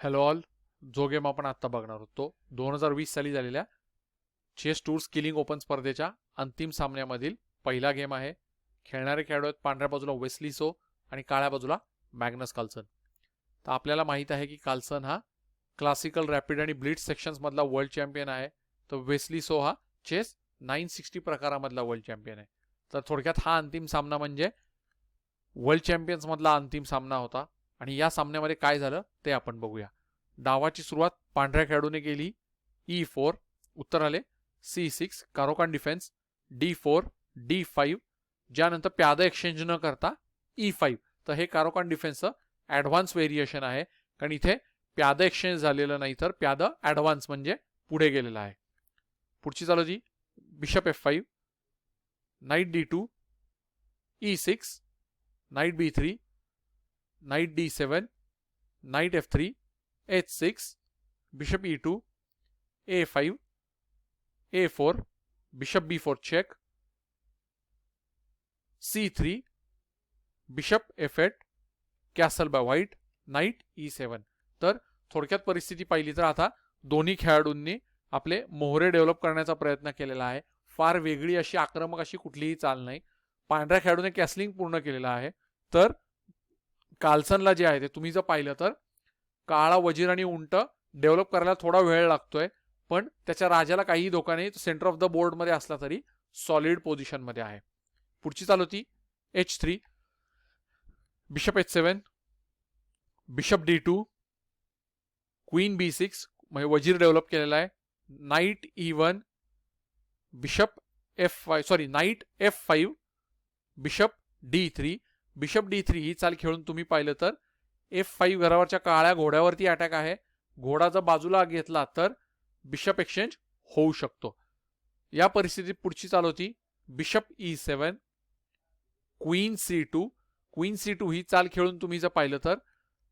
Hello all जो game आपण आत्ता बघणार होतो दोन हजार वीस साली झालेल्या चेस टूर स्किलिंग ओपन स्पर्धेच्या अंतिम सामन्यामधील पहिला गेम आहे. खेळणारे खेळाडू आहेत पांढऱ्या बाजूला वेस्ली सो आणि काळ्या बाजूला मॅग्नस काल्सन. तर आपल्याला माहीत आहे की काल्सन हा क्लासिकल रॅपिड आणि ब्लिट सेक्शन्समधला वर्ल्ड चॅम्पियन आहे. तर वेस्ली सो हा चेस नाईन सिक्स्टी प्रकारामधला वर्ल्ड चॅम्पियन आहे. तर थोडक्यात हा अंतिम सामना म्हणजे वर्ल्ड चॅम्पियन्समधला अंतिम सामना होता. आणि या सामन्यामध्ये काय झालं ते आपण बघूया. डावाची सुरुवात पांढऱ्या खेळाडूने केली. E ई फोर उत्तर आले. C six Caro Kann defence D four D five ज्यानंतर प्यादा एक्सचेंज न करता e ई फाईव्ह तर हे कारोकान डिफेन्सचं ॲडव्हान्स व्हेरिएशन आहे. कारण इथे प्यादा एक्सचेंज झालेलं नाही तर प्यादा ॲडव्हान्स म्हणजे पुढे गेलेलं आहे. पुढची चालू G. Bishop F five knight D two E six knight B three knight D seven knight F three H six bishop E two A five A four bishop B four check C three bishop F eight castle by white knight E seven. तर थोडक्यात परिस्थिती पाहिली तर आता दोन्ही खेळाडूंनी आपले मोहरे डेव्हलप करण्याचा प्रयत्न केलेला आहे. फार वेगळी अशी आक्रमक अशी कुठलीही चाल नाही. पांढऱ्या खेळाडूने कॅसलिंग पूर्ण केलेलं आहे. तर कार्लसनला जे आहे ते तुम्ही जर पाहिलं तर काळा वजीर आणि उंट डेव्हलप करायला थोडा वेळ लागतोय पण त्याच्या राजाला काहीही धोका नाही सेंटर ऑफ द बोर्डमध्ये असला तरी सॉलिड पोझिशनमध्ये आहे. पुढची चाल होती H three bishop H seven bishop D two queen B six म्हणजे वजीर डेव्हलप केलेला आहे knight E one bishop F five sorry knight F five bishop D three bishop D three ही चाल खेळून तुम्ही पाहिलं तर. एफ फाईव्ह घरावरच्या काळ्या घोड्यावरती अटॅक आहे. घोडा जर बाजूला घेतला तर बिशप एक्सचेंज होऊ शकतो. या परिस्थितीत पुढची चाल होती bishop E seven queen C two queen C two ही चाल खेळून तुम्ही जर पाहिलं तर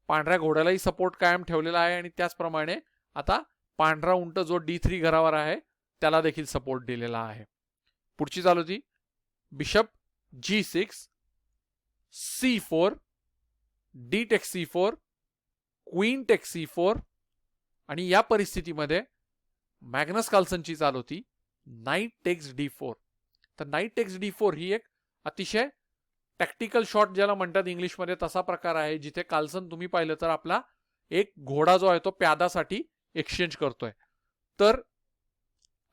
पांढऱ्या घोड्यालाही सपोर्ट कायम ठेवलेला आहे आणि त्याचप्रमाणे आता पांढरा उंट जो डी थ्री घरावर आहे त्याला देखील सपोर्ट दिलेला आहे. पुढची चाल होती bishop G six C four D take C four queen take C four आणि या परिस्थितीमध्ये मॅग्नस कार्लसनची चाल होती नाईट टेक्स डी फोर. तर नाईट टेक्स डी फोर ही एक अतिशय टॅक्टिकल शॉट ज्याला म्हणतात इंग्लिशमध्ये तसा प्रकार आहे जिथे कार्लसन तुम्ही पाहिलं तर आपला एक घोडा जो आहे तो प्यादासाठी एक्सचेंज करतोय. तर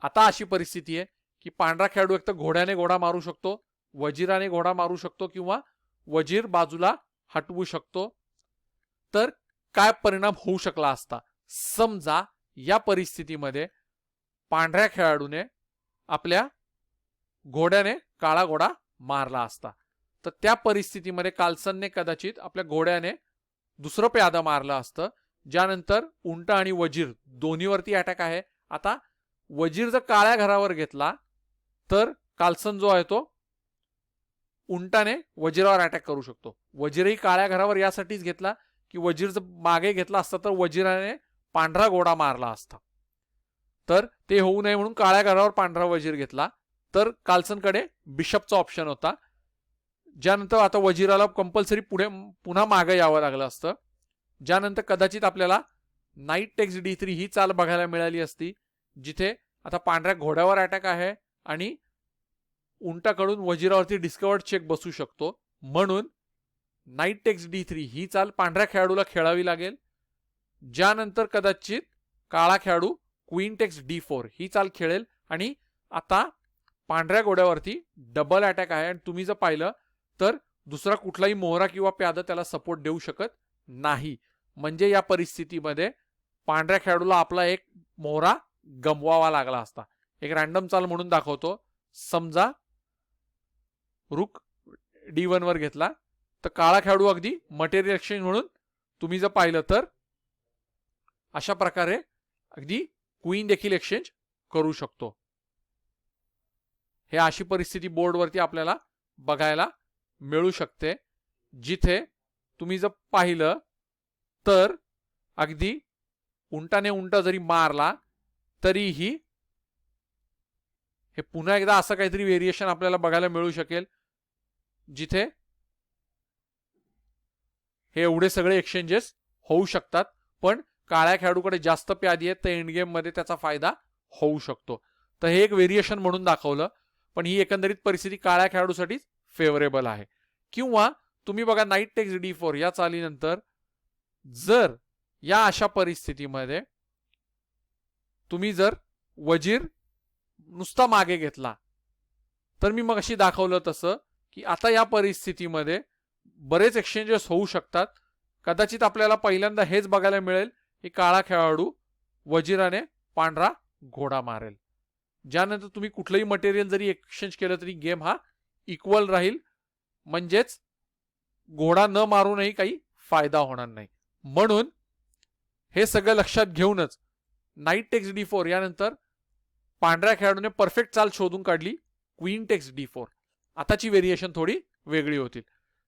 आता अशी परिस्थिती आहे की पांढरा खेळाडू एक तर घोड्याने घोडा मारू शकतो वजिराने घोडा मारू शकतो किंवा वजीर बाजूला हटवू शकतो. तर काय परिणाम होऊ शकला असता? समजा या परिस्थितीमध्ये पांढऱ्या खेळाडूने आपल्या घोड्याने काळा घोडा मारला असता. तर त्या परिस्थितीमध्ये कार्लसनने कदाचित आपल्या घोड्याने दुसरं प्यादा मारलं असतं. ज्यानंतर उंट आणि वजीर दोन्हीवरती अटॅक आहे. आता वजीर जर काळ्या घरावर घेतला तर कार्लसन जो आहे तो उंटाने वजीरावर अटॅक करू शकतो. वजीरही काळ्या घरावर यासाठीच घेतला की वजीर जर मागे घेतला असता तर वजीराने पांढरा घोडा मारला असता. तर ते होऊ नये म्हणून काळ्या घरावर पांढरा वजीर घेतला. तर कार्लसनकडे बिशपचा ऑप्शन होता. ज्यानंतर आता वजीराला कंपल्सरी पुढे पुन्हा मागे यावं लागलं असतं. ज्यानंतर कदाचित आपल्याला नाईट टेक्स डी थ्री ही चाल बघायला मिळाली असती जिथे आता पांढऱ्या घोड्यावर अटॅक आहे आणि उंटाकडून वजिरावरती डिस्कवर्ड चेक बसू शकतो. म्हणून नाईट टेक्स डी थ्री ही चाल पांढऱ्या खेळाडूला खेळावी लागेल. ज्यानंतर कदाचित काळा खेळाडू क्वीन टेक्स डी फोर ही चाल खेळेल. आणि आता पांढऱ्या घोड्यावरती डबल अटॅक आहे. आणि तुम्ही जर पाहिलं तर दुसरा कुठलाही मोहरा किंवा प्यादा त्याला सपोर्ट देऊ शकत नाही. म्हणजे या परिस्थितीमध्ये पांढऱ्या खेळाडूला आपला एक मोहरा गमवावा लागला असता. एक रॅन्डम चाल म्हणून दाखवतो. समजा रुक डी वन वर घेतला. तर काळा खेळाडू अगदी मटेरियल एक्सचेंज म्हणून तुम्ही जर पाहिलं तर अशा प्रकारे अगदी क्वीन देखील एक्सचेंज करू शकतो. हे अशी परिस्थिती बोर्डवरती आपल्याला बघायला मिळू शकते. जिथे तुम्ही जर पाहिलं तर अगदी उंटाने उंटा जरी मारला तरीही हे पुन्हा एकदा असं काहीतरी व्हेरिएशन आपल्याला बघायला मिळू शकेल जिथे हे एवढे सगळे एक्सचेंजेस होऊ शकतात पण काळ्या खेळाडूकडे जास्त प्यादी आहेत तर एंड गेममध्ये त्याचा फायदा होऊ शकतो. तर हे एक व्हेरिएशन म्हणून दाखवलं पण ही एकंदरीत परिस्थिती काळ्या खेळाडूसाठी फेवरेबल आहे. किंवा तुम्ही बघा नाईट टेक्स डी फोर या चालीनंतर जर या अशा परिस्थितीमध्ये तुम्ही जर वजीर नुसता मागे घेतला. तर मी मग अशी दाखवलं तसं की आता या परिस्थितीमध्ये बरेच एक्सचेंजेस होऊ शकतात. कदाचित आपल्याला पहिल्यांदा हेच बघायला मिळेल की काळा खेळाडू वजिराने पांढरा घोडा मारेल. ज्यानंतर तुम्ही कुठलंही मटेरियल जरी एक्सचेंज केलं तरी गेम हा इक्वल राहील. म्हणजेच घोडा न मारूनही काही फायदा होणार नाही. म्हणून हे सगळं लक्षात घेऊनच नाईट टेक्स डी फोर यानंतर पांढऱ्या खेळाडूने परफेक्ट चाल शोधून काढली. क्वीन टेक्स डी फोर आताची व्हेरिएशन थोडी वेगळी होतील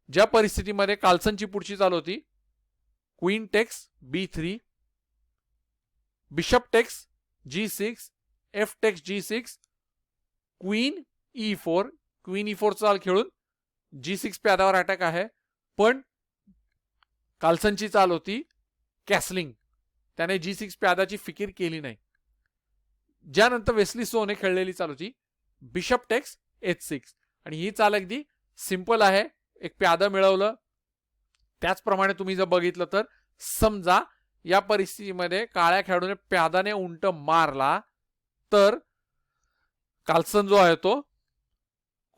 ज्या परिस्थितीमध्ये काल्सनची पुढची चाल होती queen takes B three bishop takes G six F takes G six queen E four queen E four चाल खेळून जी सिक्स प्यादावर अटॅक आहे. पण काल्सनची चाल होती कॅसलिंग त्याने जी सिक्स प्यादाची फिकीर केली नाही. ज्यानंतर वेस्ली सोने खेळलेली चाल होती. Bishop takes H six. आणि ही चाल अगदी सिंपल आहे. एक प्यादा मिळवलं. त्याचप्रमाणे तुम्ही जर बघितलं तर समजा या परिस्थितीमध्ये काळ्या खेळाडूने प्यादाने उंट मारला तर काल्सन जो आहे तो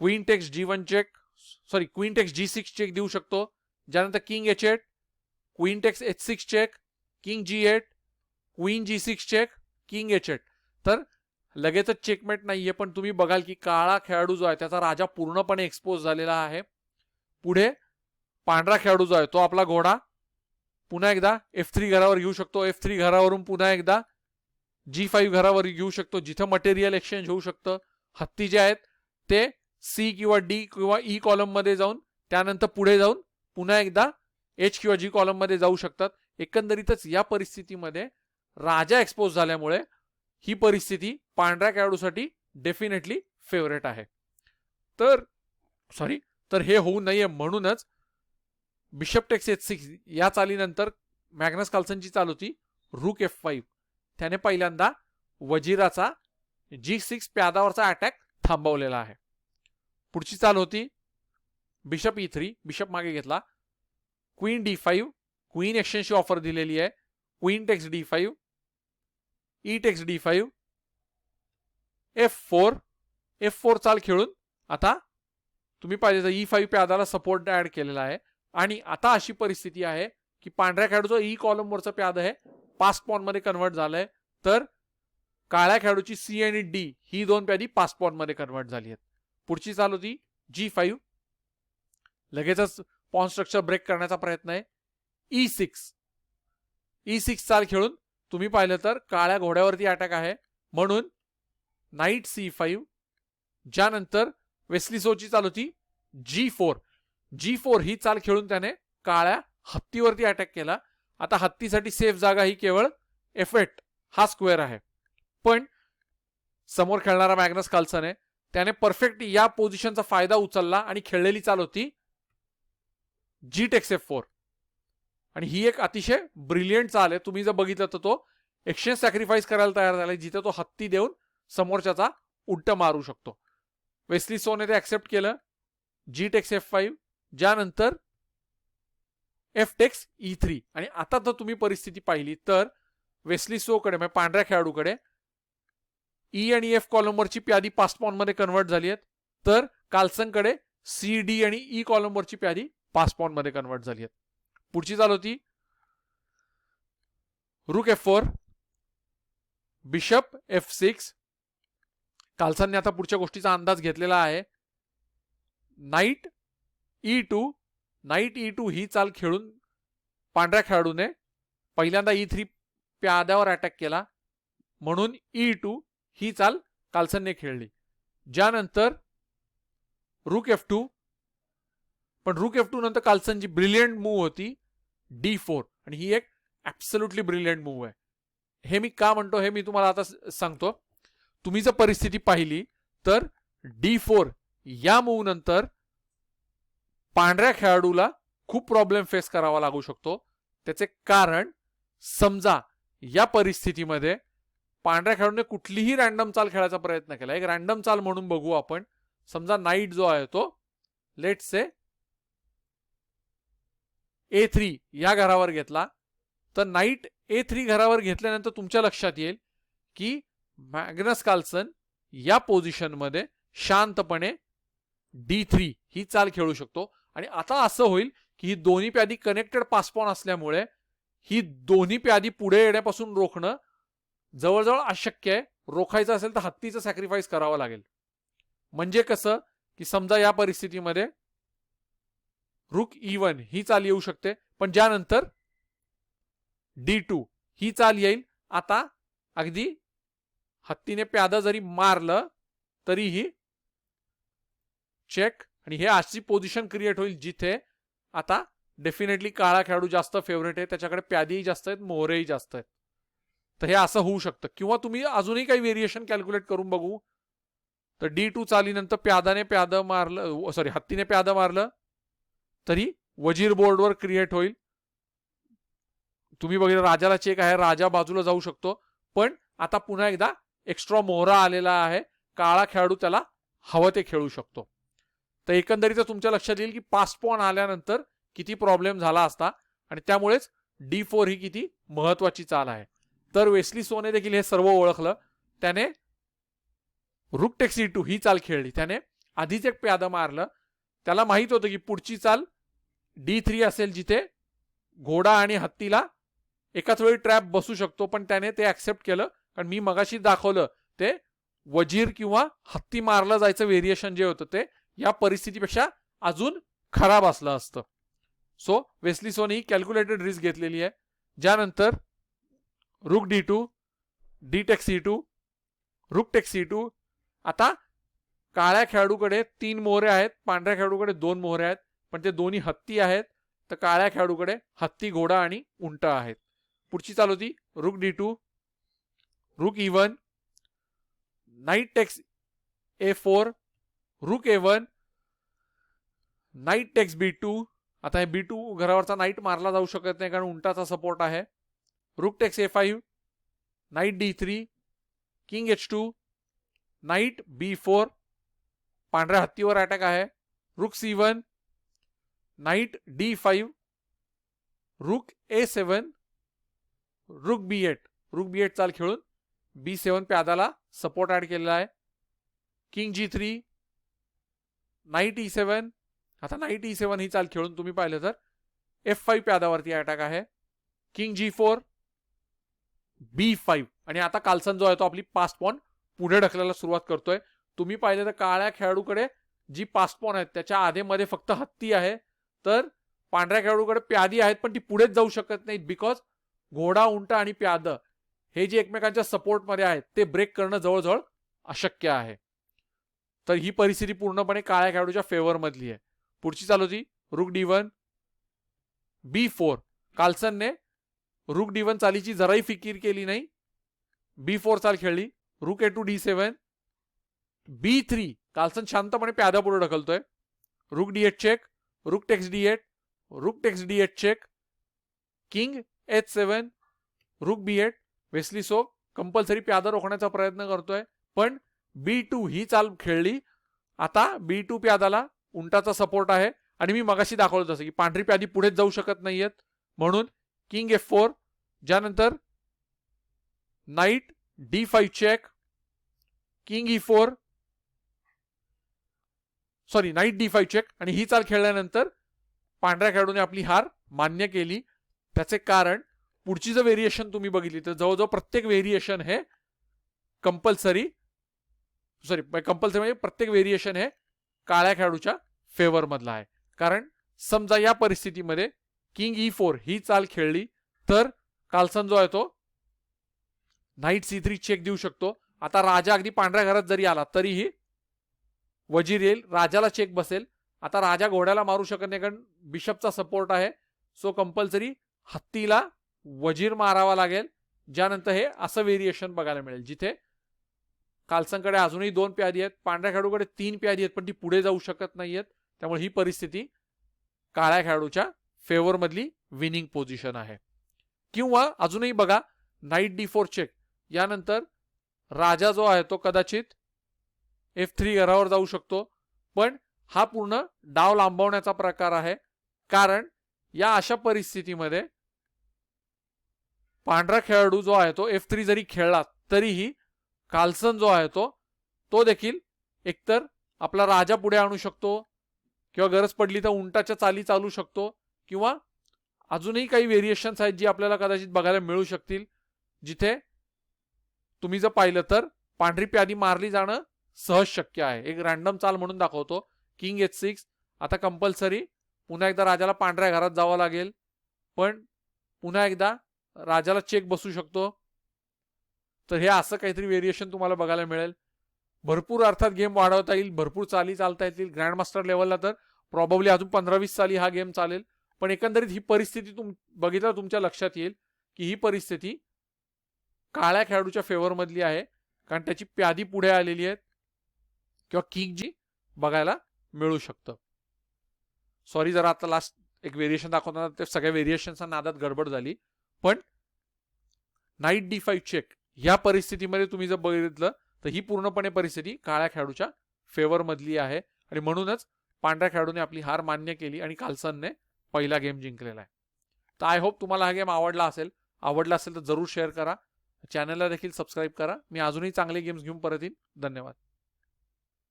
queen takes G one check sorry queen takes G six check देऊ शकतो. ज्यानंतर king H eight queen takes H six check king G eight queen G six check king H eight तर लगेचच चेकमेट नाहीये पण तुम्ही बघाल की काळा खेळाडू जो आहे त्याचा राजा पूर्णपणे एक्सपोज झालेला आहे. पुढे पांढरा खेळाडू जो आहे तो आपला घोडा पुन्हा एकदा एफ थ्री घरावर घेऊ शकतो. एफ थ्री घरावरून पुन्हा एकदा जी फाईव्ह घरावर घेऊ शकतो जिथं मटेरियल एक्सचेंज होऊ शकतं. हत्ती जे आहेत ते सी किंवा डी किंवा e ई कॉलममध्ये जाऊन त्यानंतर पुढे जाऊन पुन्हा एकदा एच किंवा जी कॉलममध्ये जाऊ शकतात. एकंदरीतच या परिस्थितीमध्ये राजा एक्सपोज झाल्यामुळे ही परिस्थिती पांढऱ्या खेळाडूसाठी डेफिनेटली फेवरेट आहे. तर सॉरी तर हे होऊ नये म्हणूनच बिशप टेक्स एच सिक्स या चालीनंतर मॅग्नस कार्लसनची चाल होती रूक एफ फाईव्ह त्याने पहिल्यांदा वजिराचा जी सिक्स प्यादावरचा अटॅक थांबवलेला आहे. पुढची चाल होती बिशप ई थ्री बिशप मागे घेतला. क्वीन डी फाईव्ह क्वीन एक्सचेंजची ऑफर दिलेली आहे. Queen takes D five E takes D five F four F four चाल खेळून आता तुम्ही पाहिजे तर ई फाईव्ह प्यादाला सपोर्ट ॲड केलेला आहे. आणि आता अशी परिस्थिती आहे की पांढऱ्या खेळाडूचा ई e कॉलमवरचं प्याद आहे पास पॉनमध्ये कन्वर्ट झालंय. तर काळ्या खेळाडूची सी आणि डी ही दोन प्यादी पास पॉनमध्ये कन्वर्ट झाली आहेत. पुढची चाल होती जी फाईव्ह लगेचच पॉन स्ट्रक्चर ब्रेक करण्याचा प्रयत्न आहे. ई सिक्स ई सिक्स चाल खेळून तुम्ही पाहिलं तर काळ्या घोड्यावरती अटॅक आहे. म्हणून नाईट सी फाईव्ह ज्यानंतर वेस्लिसोची चाल होती जी फोर जी फोर ही चाल खेळून त्याने काळ्या हत्तीवरती अटॅक केला. आता हत्तीसाठी सेफ जागा ही केवळ एफेट हा स्क्वेअर आहे. पण समोर खेळणारा मॅग्नस कार्लसन त्याने परफेक्ट या पोझिशनचा फायदा उचलला आणि खेळलेली चाल होती जी टेक्स एफ फोर आणि ही एक अतिशय ब्रिलियंट चाल आहे. तुम्ही जर बघितलं तर तो एक्सचेंज सॅक्रिफाईस करायला तयार झालाय जिथे तो हत्ती देऊन समोरच्याचा उलट मारू शकतो. वेस्ली सोने ते ऍक्सेप्ट केलं. जी टेक्स एफ फाईव्ह ज्यानंतर एफ टेक्स ई थ्री आणि आता जर तुम्ही परिस्थिती पाहिली तर वेस्ली सोकडे म्हणजे पांढऱ्या खेळाडूकडे ई आणि एफ कॉलमवरची प्यादी पासपॉनमध्ये कन्वर्ट झाली आहेत. तर काल्सनकडे सी डी आणि e ई कॉलमवरची प्यादी पासपॉनमध्ये कन्वर्ट झाली आहेत. पुढची चाल होती. Rook F four bishop F six काल्सनने आता पुढच्या गोष्टीचा अंदाज घेतलेला आहे. Knight E two knight E two ही चाल खेळून पांढऱ्या खेळाडूने पहिल्यांदा e ई थ्री प्याद्यावर अटॅक केला. म्हणून e ई टू ही चाल काल्सनने खेळली. ज्यानंतर रुक एफ टू पण रुक एफ टू नंतर काल्सनची ब्रिलियंट मूव्ह होती. डी फोर आणि ही एक ॲब्सल्युटली ब्रिलियंट मूव्ह आहे. हे मी का म्हणतो हे मी तुम्हाला आता सांगतो. तुम्ही जर परिस्थिती पाहिली तर डी फोर या मूव्ह नंतर पांढऱ्या खेळाडूला खूप प्रॉब्लेम फेस करावा लागू शकतो. त्याचे कारण समजा या परिस्थितीमध्ये पांढऱ्या खेळाडूने कुठलीही रॅन्डम चाल खेळायचा प्रयत्न केला. एक रॅन्डम चाल म्हणून बघू आपण. समजा नाईट जो आहे तो लेट से ए थ्री या घरावर घेतला तर नाईट ए थ्री घरावर घेतल्यानंतर तुमच्या लक्षात येईल की मॅग्नस कार्लसन या पोझिशनमध्ये शांतपणे डी थ्री ही चाल खेळू शकतो. आणि आता असं होईल की ही दोन्ही प्यादी कनेक्टेड पासपॉन असल्यामुळे ही दोन्ही प्यादी पुढे येण्यापासून रोखणं जवळजवळ अशक्य आहे. रोखायचं असेल तर हत्तीचं सॅक्रिफाईस करावं लागेल. म्हणजे कसं की समजा या परिस्थितीमध्ये रुक ई वन ही चाल येऊ शकते. पण ज्यानंतर डी टू ही चाल येईल. आता अगदी हत्तीने प्यादा जरी मारलं तरीही चेक आणि हे अशी पोझिशन क्रिएट होईल जिथे आता डेफिनेटली काळा खेळाडू जास्त फेवरेट आहे. त्याच्याकडे प्यादीही जास्त आहेत मोहरेही जास्त आहेत. तर हे असं होऊ शकतं. किंवा तुम्ही अजूनही काही व्हेरिएशन कॅल्क्युलेट करून बघू. तर डी टू चालीनंतर प्यादाने प्यादं मारलं सॉरी हत्तीने प्यादं मारलं तरी वजीर बोर्डवर क्रिएट होईल. तुम्ही बघितलं राजाला चेक आहे राजा बाजूला जाऊ शकतो. पण आता पुन्हा एकदा एक्स्ट्रा मोहरा आलेला आहे. काळा खेळाडू त्याला हवं ते खेळू शकतो. तर एकंदरीत तुमच्या लक्षात येईल की पास आल्यानंतर किती प्रॉब्लेम झाला असता. आणि त्यामुळेच डी फोर ही किती महत्वाची चाल आहे. तर वेस्ली सोने देखील हे सर्व ओळखलं. त्याने रुक टेक्सी टू ही चाल खेळली. त्याने आधीच एक प्यादं मारलं. त्याला माहीत होतं की पुढची चाल डी थ्री असेल जिथे घोडा आणि हत्तीला एकाच वेळी ट्रॅप बसू शकतो पण त्याने ते ऍक्सेप्ट केलं. कारण मी मगाशी दाखवलं ते वजीर किंवा हत्ती मारलं जायचं व्हेरिएशन जे होतं ते या परिस्थितीपेक्षा अजून खराब असलं असतं. सो वेस्ली सोने ही कॅल्क्युलेटेड रिस्क घेतलेली आहे. ज्यानंतर rook D two D take C two rook take C two आता काळ्या खेळाडूकडे तीन मोहरे आहेत पांढऱ्या खेळाडूकडे दोन मोहरे आहेत. पण ते दोन्ही हत्ती आहेत तर काळ्या खेळाडूकडे हत्ती घोडा आणि उंट आहेत. पुढची चाल होती rook D two rook even knight takes A four rook A one knight takes B two आता हे बी टू घरावरचा नाईट मारला जाऊ शकत नाही कारण उंटाचा सपोर्ट आहे. Rook takes A five knight D three king H two knight B four पांढऱ्या हत्तीवर अटॅक आहे. Rook C one knight D five rook A seven रुक बी एट. रुक बी एट चाल खेळून बी सेवन प्यादाला सपोर्ट ॲड केलेला आहे. King G three knight E seven आता नाईट ई सेवन ही चाल खेळून तुम्ही पाहिलं तर एफ फाईव्ह प्यादावरती अटॅक आहे. King G four B five आणि आता कालसन जो आहे तो आपली पास पॉन पुढे ढकलायला सुरुवात करतोय. तुम्ही पाहिलं तर काळ्या खेळाडूकडे जी पास पॉन आहेत त्याच्या आधेमध्ये फक्त हत्ती आहे. तर पांढऱ्या खेळाडूकडे प्यादी आहेत पण ती पुढेच जाऊ शकत नाहीत बिकॉज घोडा उंट आणि प्याद हे जे एकमेकांच्या सपोर्टमध्ये आहेत ते ब्रेक करणं जवळजवळ अशक्य आहे. तर ही परिस्थिती पूर्णपणे काळ्या खेळाडूच्या फेवर मधली आहे. पुढची चालू होती rook D one B four कार्लसनने rook D one चालीची जराही फिकीर केली नाही. बी फोर चाल खेळली. Rook A two D seven B three Carlsen शांतपणे प्यादा पुढे ढकलतोय. Rook D eight check rook takes D eight rook takes D eight check king H seven rook B eight Wesley So compulsory प्यादा रोखण्याचा प्रयत्न करतोय. पण बी to ही चाल खेळली. आता बी टू प्यादाला उंटाचा सपोर्ट आहे. आणि मी मगाशी दाखवलं जसं की पांढरी प्यादी पुढेच जाऊ शकत नाहीयेत. म्हणून किंग एफ फोर ज्यानंतर knight D five check king E four sorry knight D five check आणि ही चाल खेळल्यानंतर पांढऱ्या खेळाडूने आपली हार मान्य केली. त्याचे कारण पुढची जर व्हेरिएशन तुम्ही बघितली तर जवळजवळ प्रत्येक व्हेरिएशन हे कंपल्सरी सॉरी कंपल्सरी म्हणजे प्रत्येक व्हेरिएशन हे काळ्या खेळाडूच्या फेवरमधला आहे. कारण समजा या परिस्थितीमध्ये किंग ई फोर ही चाल खेळली तर कालसन जो आहे तो नाईट सी थ्री चेक देऊ शकतो. आता राजा अगदी पांढऱ्या घरात जरी आला तरीही वजीर येईल राजाला चेक बसेल. आता राजा घोड्याला मारू शकत नाही कारण बिशपचा सपोर्ट आहे. सो कंपल्सरी हत्तीला वजीर मारावा लागेल. ज्यानंतर हे असं व्हेरिएशन बघायला मिळेल जिथे कालसनकडे अजूनही दोन प्यादी आहेत पांढऱ्या खेळाडूकडे तीन प्यादी आहेत पण ती पुढे जाऊ शकत नाही आहेत त्यामुळे ही परिस्थिती काळ्या खेळाडूच्या फेवरमधली विनिंग पोझिशन आहे. किंवा अजूनही बघा नाईट डी फोर चेक यानंतर राजा जो आहे तो कदाचित एफ थ्री घरावर जाऊ शकतो. पण हा पूर्ण डाव लांबवण्याचा प्रकार आहे. कारण या अशा परिस्थितीमध्ये पांढरा खेळाडू जो आहे तो एफ थ्री जरी खेळला तरीही कार्लसन जो आहे तो तो देखील एकतर आपला राजा पुढे आणू शकतो किंवा गरज पडली तर उंटाच्या चाली चालू शकतो किंवा अजूनही काही व्हेरिएशन्स आहेत जी आपल्याला कदाचित बघायला मिळू शकतील. जिथे तुम्ही जर पाहिलं तर पांढरी प्यादी मारली जाणं सहज शक्य आहे. एक रॅन्डम चाल म्हणून दाखवतो. किंग एच सिक्स आता कंपल्सरी पुन्हा एकदा राजाला पांढऱ्या घरात जावं लागेल. पण पुन्हा एकदा राजाला चेक बसू शकतो. तर हे असं काहीतरी व्हेरिएशन तुम्हाला बघायला मिळेल. भरपूर अर्थात गेम वाढवता येईल. भरपूर चाली चालता येतील. ग्रँडमास्टर लेवलला तर प्रॉब्ली अजून पंधरा वीस चाली हा गेम चालेल. पण एकंदरीत ही परिस्थिती तुम बघितलं तुमच्या लक्षात येईल की ही परिस्थिती काळ्या खेळाडूच्या फेवरमधली आहे. कारण त्याची प्यादी पुढे आलेली आहेत. किंवा किक जी बघायला मिळू शकतं. सॉरी जर आता लास्ट एक व्हेरिएशन दाखवताना ते सगळ्या व्हेरिएशनचा नादात गडबड झाली. पण नाईट डी फाईव्ह चेक या परिस्थितीमध्ये तुम्ही जर बघितलं तर ही पूर्णपणे परिस्थिती काळ्या खेळाडूच्या फेवरमधली आहे. आणि म्हणूनच पांढऱ्या खेळाडूने आपली हार मान्य केली आणि काल्सनने पहिला गेम जिंकलेला आहे. तर आय होप तुम्हाला हा गेम आवडला असेल. आवडला असेल तर जरूर शेअर करा. चॅनलला देखील सबस्क्राईब करा. मी अजूनही चांगले गेम्स घेऊन परत येईन. धन्यवाद.